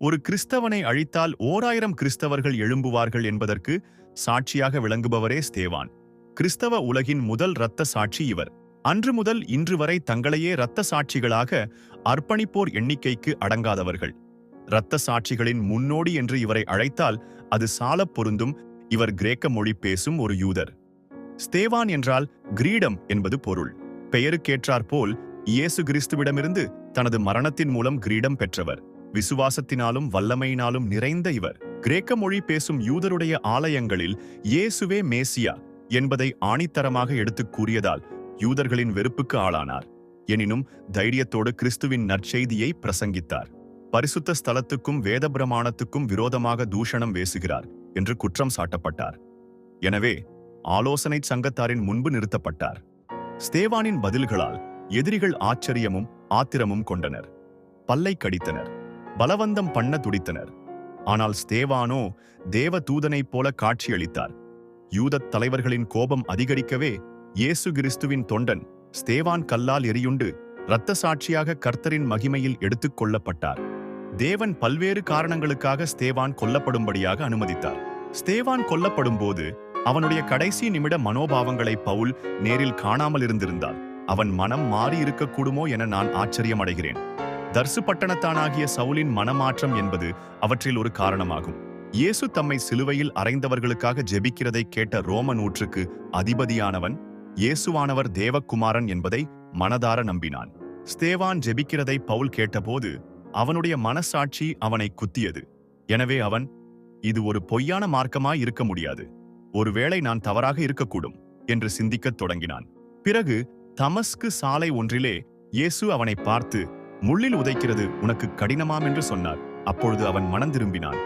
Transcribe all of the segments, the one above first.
ஒரு கிறிஸ்தவனை அழித்தால் ஓராயிரம் கிறிஸ்தவர்கள் எழும்புவார்கள் என்பதற்கு சாட்சியாக விளங்குபவரே ஸ்தேவான். கிறிஸ்தவ உலகின் முதல் இரத்த சாட்சி இவர். அன்று முதல் இன்று வரை தங்களையே இரத்த சாட்சிகளாக அர்ப்பணிப்போர் எண்ணிக்கைக்கு அடங்காதவர்கள். இரத்த சாட்சிகளின் முன்னோடி என்று இவரை அழைத்தால் அது சாலப் பொருந்தும் இவர் கிரேக்க மொழி பேசும் ஒரு யூதர். ஸ்தேவான் என்றால் கிரீடம் என்பது பொருள். பெயருக்கேற்றாற்போல் இயேசு கிறிஸ்துவிடமிருந்து தனது மரணத்தின் மூலம் கிரீடம் பெற்றவர். விசுவாசத்தினாலும் வல்லமையினாலும் நிறைந்த இவர். கிரேக்க மொழி பேசும் யூதருடைய ஆலயங்களில் இயேசுவே மேசியா என்பதை ஆணித்தரமாக எடுத்துக் கூறியதால் யூதர்களின் வெறுப்புக்கு ஆளானார். எனினும் தைரியத்தோடு கிறிஸ்துவின் நற்செய்தியை பிரசங்கித்தார். பரிசுத்த ஸ்தலத்துக்கும் வேத பிரமாணத்துக்கும் விரோதமாக தூஷணம் வேசுகிறார் என்று குற்றம் சாட்டப்பட்டார். எனவே ஆலோசனை சங்கத்தாரின் முன்பு நிறுத்தப்பட்டார். ஸ்தேவானின் பதில்களால் எதிரிகள் ஆச்சரியமும் ஆத்திரமும் கொண்டனர். பல்லை கடித்தனர். பலவந்தம் பண்ண துடித்தனர். ஆனால் ஸ்தேவானோ தேவ தூதனைப் போல காட்சியளித்தார். யூதத் தலைவர்களின் கோபம் அதிகரிக்கவே இயேசு கிறிஸ்துவின் தொண்டன் ஸ்தேவான் கல்லால் எரியுண்டு இரத்த சாட்சியாக கர்த்தரின் மகிமையில் எடுத்துக் கொள்ளப்பட்டார். தேவன் பல்வேறு காரணங்களுக்காக ஸ்தேவான் கொல்லப்படும்படியாக அனுமதித்தார். ஸ்தேவான் கொல்லப்படும்போது அவனுடைய கடைசி நிமிட மனோபாவங்களை பவுல் நேரில் காணாமல் இருந்திருந்தால் அவன் மனம் மாறி இருக்கக்கூடுமோ என நான் ஆச்சரியமடைகிறேன். தர்சு பட்டணத்தானாகிய சவுலின் மனமாற்றம் என்பது அவற்றில் ஒரு காரணமாகும். இயேசு தம்மை சிலுவையில் அறைந்தவர்களுக்காக ஜெபிக்கிறதை கேட்ட ரோம நூற்றுக்கு அதிபதியானவன் இயேசுவானவர் தேவக்குமாரன் என்பதை மனதார நம்பினான். ஸ்தேவான் ஜெபிக்கிறதை பவுல் கேட்டபோது அவனுடைய மனசாட்சி அவனை குத்தியது. எனவே அவன் இது ஒரு பொய்யான மார்க்கமாய் இருக்க முடியாது. ஒருவேளை நான் தவறாக இருக்கக்கூடும் என்று சிந்திக்கத் தொடங்கினான். பிறகு தமஸ்கு சாலை ஒன்றிலே இயேசு அவனை பார்த்து முள்ளில் உதைக்கிறது உனக்கு கடினமாம் என்று சொன்னார். அப்பொழுது அவன் மனம் திரும்பினான்.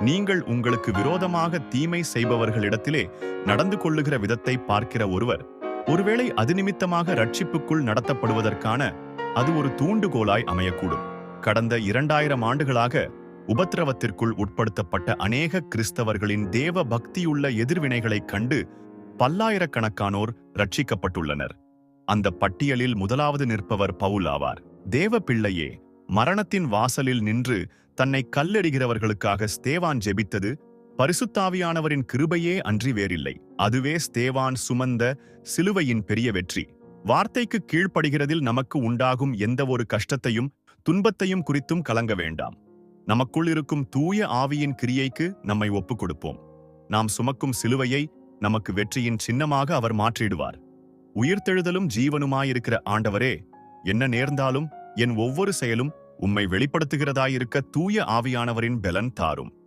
நீங்கள் உங்களுக்கு விரோதமாக தீமை செய்பவர்களிடத்திலே நடந்து கொள்ளுகிற விதத்தை பார்க்கிற ஒருவர் ஒருவேளை அது நிமித்தமாக ரட்சிப்புக்குள் நடத்தப்படுவதற்கான அது ஒரு தூண்டுகோலாய் அமையக்கூடும். கடந்த இரண்டாயிரம் ஆண்டுகளாக உபத்திரவத்திற்குள் உட்படுத்தப்பட்ட அநேக கிறிஸ்தவர்களின் தேவ பக்தியுள்ள எதிர்வினைகளைக் கண்டு பல்லாயிரக்கணக்கானோர் ரட்சிக்கப்பட்டுள்ளனர் அந்த பட்டியலில் முதலாவது நிற்பவர் பவுல் ஆவார். தேவ பிள்ளையே மரணத்தின் வாசலில் நின்று தன்னை கல்லெடுகிறவர்களுக்காக ஸ்தேவான் ஜெபித்தது பரிசுத்தாவியானவரின் கிருபையே அன்றி வேறில்லை. அதுவே ஸ்தேவான் சுமந்த சிலுவையின் பெரிய வெற்றி. வார்த்தைக்கு கீழ்ப்படுகிறதில் நமக்கு உண்டாகும் எந்த ஒரு கஷ்டத்தையும் துன்பத்தையும் குறித்தும் கலங்க வேண்டாம். நமக்குள் இருக்கும் தூய ஆவியின் கிரியைக்கு நம்மை ஒப்புக் கொடுப்போம் நாம் சுமக்கும் சிலுவையை நமக்கு வெற்றியின் சின்னமாக அவர் மாற்றிடுவார். உயிர்த்தெழுதலும் ஜீவனுமாயிருக்கிற ஆண்டவரே என்ன நேர்ந்தாலும் என் ஒவ்வொரு செயலும் உம்மை வெளிப்படுத்துகிறதாயிருக்க தூய ஆவியானவரின் பெலன் தாரும்.